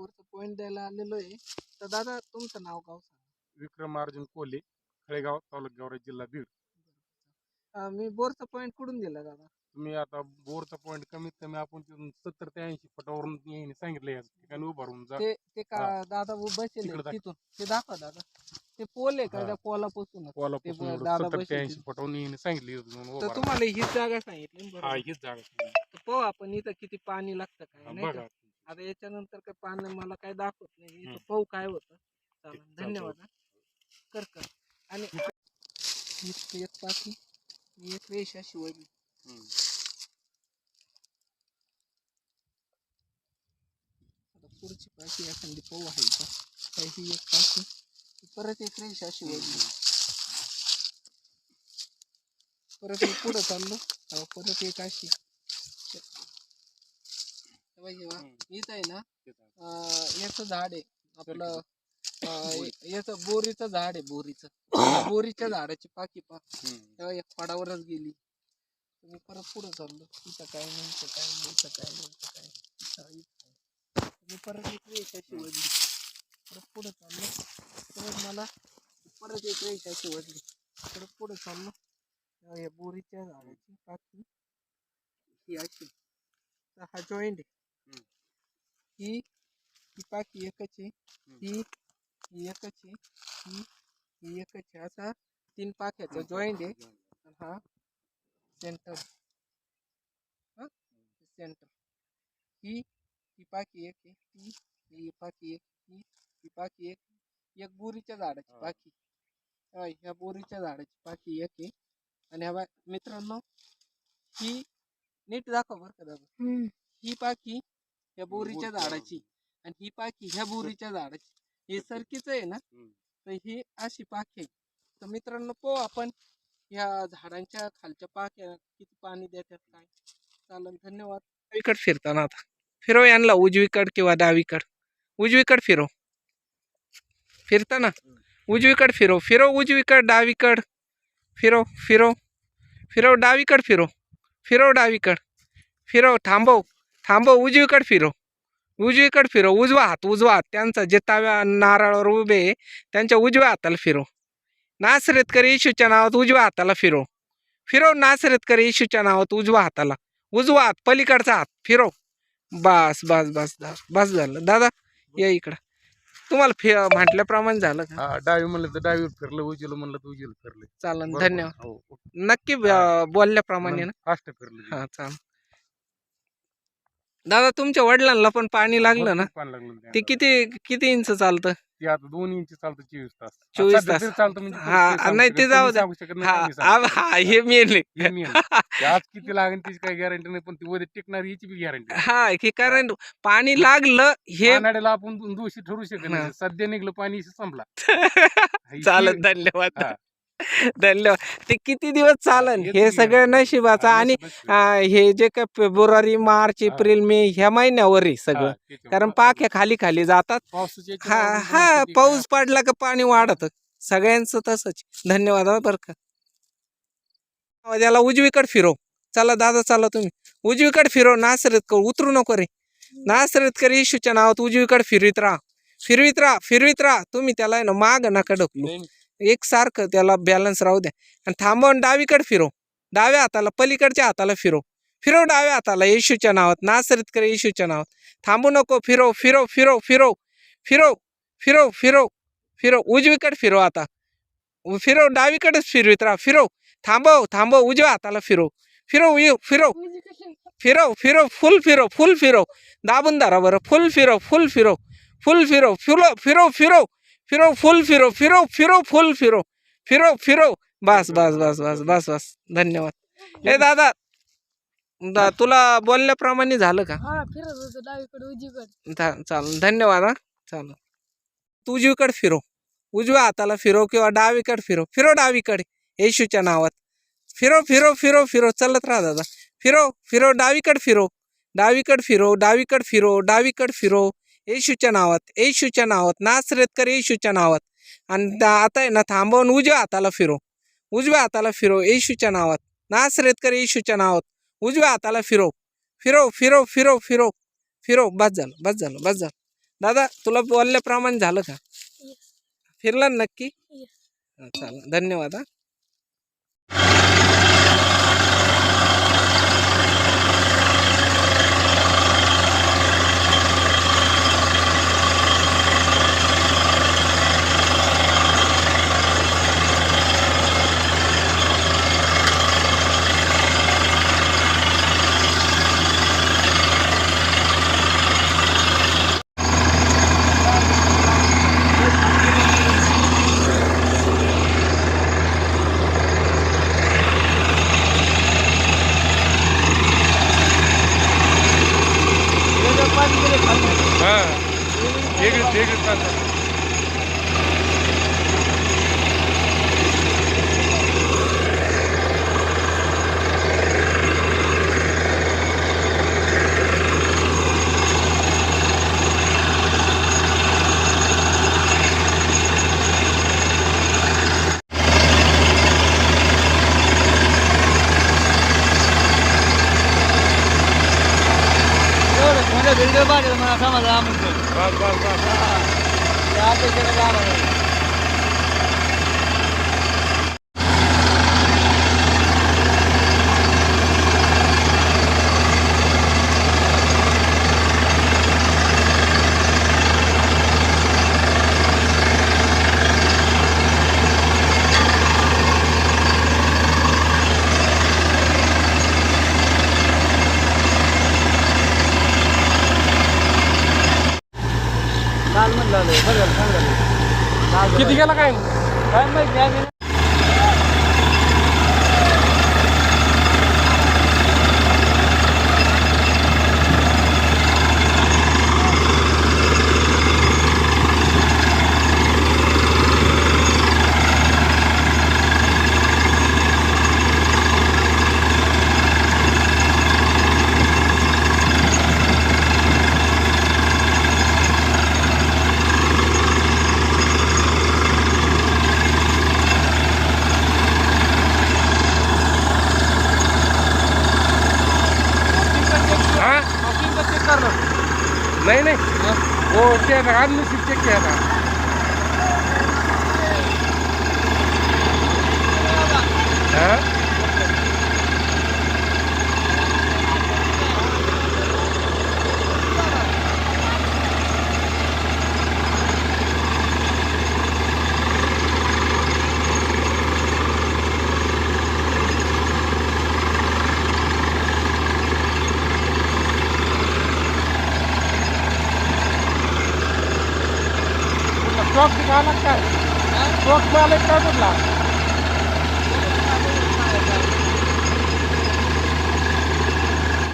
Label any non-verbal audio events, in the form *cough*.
बोरचं point द्यायला आलेलो आहे. तर दादा तुमचं नाव गाव सांगा. विक्रम अर्जुन कोल्हे खळेगाव तालुका गेवराई जिल्हा बीड. अं, मी बोरचा पॉईंट कुठून दिला दादा? तुम्ही आता बोरचा पॉईंट कमीत कमी आपण तिथून सत्तर ते ऐंशी फुटावरून यांनी सांगितलं या ठिकाणी उभारून जा. ते ते का हा. दादा बसेल तिकडं दाख- तिथून. ते दाखवा दादा. ते पोल आहे का हा. त्या पोलापासून? ब- एवढं दादा सत्तर ते ऐंशी फुटावरून यांनी सांगितलं तर उभा राहा. तुम्हाला हीच जागा सांगितली ना हा बरोबर हीच जागा तर पाहू आपण इथं किती पाणी लागतं काय हा, नाही का? बघा. आता याच्यानंतर काय पाणी मला काय दाखवत नाही. इथं. पाहू काय होतं? चालेल. धन्यवाद हा. कर कर. आणि एक एक पाठी एक रेष हम्म. आता पुढची पाठी एखादी पाहू आहे का? तर ही एक पाठी परत एक रेष अशी वळली. परत एक पुढं चाललो परत एक अशी. हे. इथं आहे ना. अं, याचं झाड आहे आपलं अं, बोरी. याचं बोरीचं झाड आहे बोरीचं त्या *coughs* बोरीच्या झाडाची पाकी पा. तेव्हा एक फडावरच गेली मी परत पुढे चाललो इथं काय नाही इथं काय नाही इथं काय नाही इथं काय इथं इथं. मी परत एक रेष अशी वडली परत पुढे चाललो परत मला परत एक रेष अशी वडली परत पुढे चाललो तेव्हा या बोरीच्या झाडाची पाकी ही अशी तर हा जॉईंट आहे. ही ही पाकी एकच आहे ही ही एकच आहे ही ही एकच आहे असा तीन पाक्याचा जॉईंट आहे आणि हा सेंटर हा सेंटर ही ही पाकी एक आहे ही ही पाकी एक ही ही पाकी एक एक बोरीच्या झाडाची. पाकी हा, ह्या बोरीच्या झाडाची पाकी एक आहे आणि ह्या मित्रांनो ही नीट दाखव बरं का दादा ही पाकी ह्या बोरीच्या झाडाची. आणि ही पाकी ह्या बोरीच्या झाडाची. हे सरकीच आहे ना. तर ही अशी पाकी आहे. तर मित्रांनो पो आपण ह्या झाडांच्या खालच्या पाक्या किती पाणी देतात काय? चालन धन्यवाद. डावीकड फिरताना आता. फिरव यांना उजवीकड किंवा डावीकड. उजवीकड फिरव. फिरताना उजवीकड फिरव. फिरव उजवीकड डावीकड. फिरव फिरव. फिरव डावीकड फिरव. फिरव डावीकड. फिरव थांबव. थांबव उजवीकड फिरव उजवीकड फिरव उजवा हात उजवा हात. त्यांचा जे ताव्या नारळावर उभे त्यांच्या उजव्या हाताला फिरव नासरेतकर येशूच्या नावात उजव्या हाताला फिरव फिरव नासरेतकर येशूच्या नावात उजवा हाताला. उजवा हात पलीकडचा हात. फिरव बस बस बस बस बस झालं. दादा या इकडं. तुम्हाला फि म्हटल्याप्रमाणे झालं का? डावी म्हणलं तर डावीवर फिरलं उजवीला म्हणलं तर उजवीला फिरलं. चालन. धन्यवाद. हो. नक्की बोलल्याप्रमाणे ना? फास्ट फिरलं. हा चाल दादा तुमच्या वडिलांना पण पाणी लागलं ना भरपूर पाणी लागलं ते. किती किती इंच चालतं ते आता दोन इंच चालतं चोवीस तास 24 आता सध्या तास. तरी चालतं म्हणजे हा, नाही ते जाऊ नाही, द्या. सांगू शकत नाही, हा सांगू हा शकत हे मेन नाही. हे main आहे. ते आज किती लागेल त्याची काही गॅरंटी नाही पण ती उद्या टिकणार याची बी गॅरंटी हा हे कारण पाणी लागलं हे कानाड्याला आपण दोषी ठरू शकत हा. नाही सध्या निघलं पाणी संपला *laughs* चालत धन्यवाद हा. धन्यवाद. ते किती दिवस चालन? हे सगळं नशिबाचं आणि हे जे काय फेब्रुवारी मार्च. एप्रिल मे ह्या महिन्यावर आहे सगळं. कारण पाक्या खाली खाली जातात. हा हा पाऊस पडला का पाणी वाढत. सगळ्यांचं तसंच. धन्यवाद हा बरं का. याला उजवीकडे फिरव. चला दादा चला तुम्ही. उजवीकडे फिरव नासरत कर. उतरू नको रे. नासरत कर येशूच्या नावात उजवीकडे फिरवीत राहा. फिरवीत राहा फिरवीत राहा. तुम्ही त्याला आहे ना माग नका ढकलू. एकसारखं त्याला बॅलन्स राहू द्या. आणि थांबवून डावीकडे फिरव. डाव्या हाताला पलीकडच्या हाताला फिरव. फिरव डाव्या हाताला येशूच्या नावात नासरीत करे येशूच्या नावात. थांबू नको फिरव फिरव फिरव फिरव. फिरव फिरव फिरव फिरव. उजवीकडे फिरव आता. फिरो फिरव डावीकडेच फिरवित राहा. फिरव थांबव थांबव उजव्या हाताला फिरव. फिरव ये- फिरव. फिरव फिरव फुल फिरव फुल फिरव. दाबून धरा बरं. फुल फिरव फुल फिरव फुल फिरव. फिरव फिरव फिरव. फिरव फुल फिरव फिरव फिरव फुल फिरव फिरव फिरव बस बस बस बस बस बस. धन्यवाद. हे दादा दा तुला बोलल्याप्रमाणे झालं का? हा फिरत होतो डावीकडे उजवीकडे. धा- चालेल धन्यवाद हा. चालेल तू उजवीकडे फिरव उजव्या हाताला फिरव किंवा डावीकडे फिरव फिरव डावीकडे येशूच्या नावात. फिरव फिरव फिरव फिरव चालत राहा दादा. फिरव फिरव डावीकडे फिरव डावीकडे फिरव डावीकडे फिरव डावीकडे फिरव येशूच्या नावात येशूच्या नावात नासरेत कर येशूच्या नावात. आणि आता आहे ना थांबवून उजव्या हाताला फिरव उजव्या हाताला फिरव येशूच्या नावात. नासरेत कर येशूच्या नावात. उजव्या हाताला फिरव फिरव फिरव फिरव फिरव फिरव बस झालं बस झालं बस झालं. दादा तुला बोलल्याप्रमाणे झालं का. फिरला नक्की? चालेल. धन्यवाद हा. बस बस बस. किती गेला काय? हा नाही नाही। हो। ते आता आणली चेक केला हा? स्टॉक आला काय स्टॉक मिळाले काय कुठला